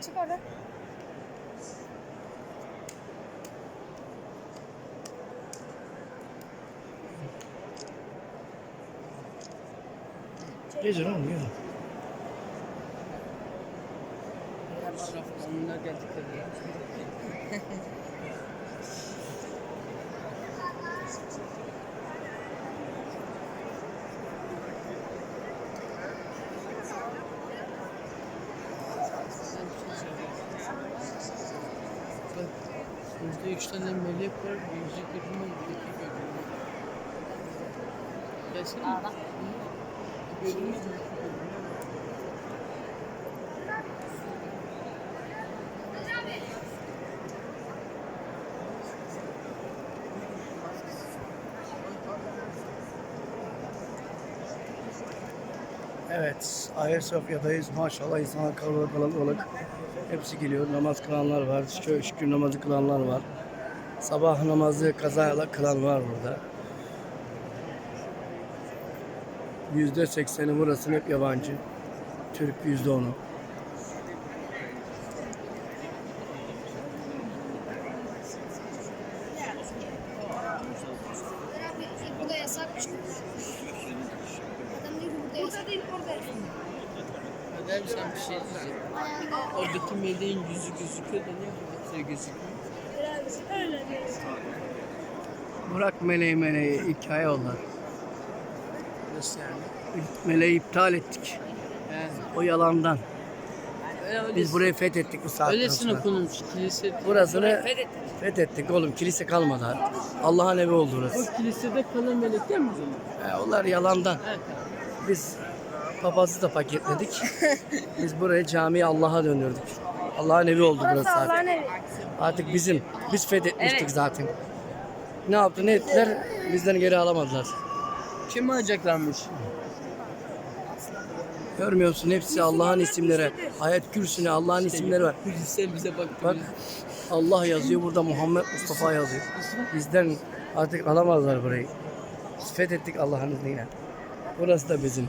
Çık oradan. Gece lan gece. Onlar geldik Burada üç tane melek var, yüzü gözüme iki gözüme. Gelsene. Ağla. Gözüme iki Evet, Ayasofya'dayız. Maşallah insanlar kalabalık kalabalık. Hepsi geliyor. Namaz kılanlar var. Şöyle şükür namazı kılanlar var. Sabah namazı kazayla kılan var burada. Yüzde sekseni burası hep yabancı. Türk yüzde onu. Adam sen bir şey diyecek. Oradaki meleğin yüzü gözüküyor da niye burada gözükmüyor? Öyle. Bırak meleği meleği hikaye onlar. Nasıl yani? Meleği iptal ettik. He. O yalandan. Öyle, Biz burayı fethettik bu saatten Öylesine sonra. konulmuş kilise. Burasını fethettik oğlum. Kilise kalmadı artık. Allah'ın evi oldu burası. O kilisede kalan melekler mi? He, onlar yalandan. Biz papazı da paketledik. Biz burayı camiye Allah'a döndürdük. Allah'ın evi oldu burası Allah'ın artık. evi. Artık bizim. Biz fethetmiştik zaten. Ne yaptı ne ettiler? Bizden geri alamadılar. Kim alacaklarmış? Görmüyor musun? Hepsi Allah'ın isimleri. Ayet kürsüne Allah'ın isimleri var. Kilise bize baktı. Bak Allah yazıyor burada Muhammed Mustafa yazıyor. Bizden artık alamazlar burayı. Biz fethettik Allah'ın izniyle. Burası da bizim.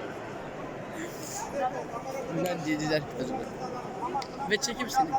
Bunlar dediler kazanır. Ve çekim seni.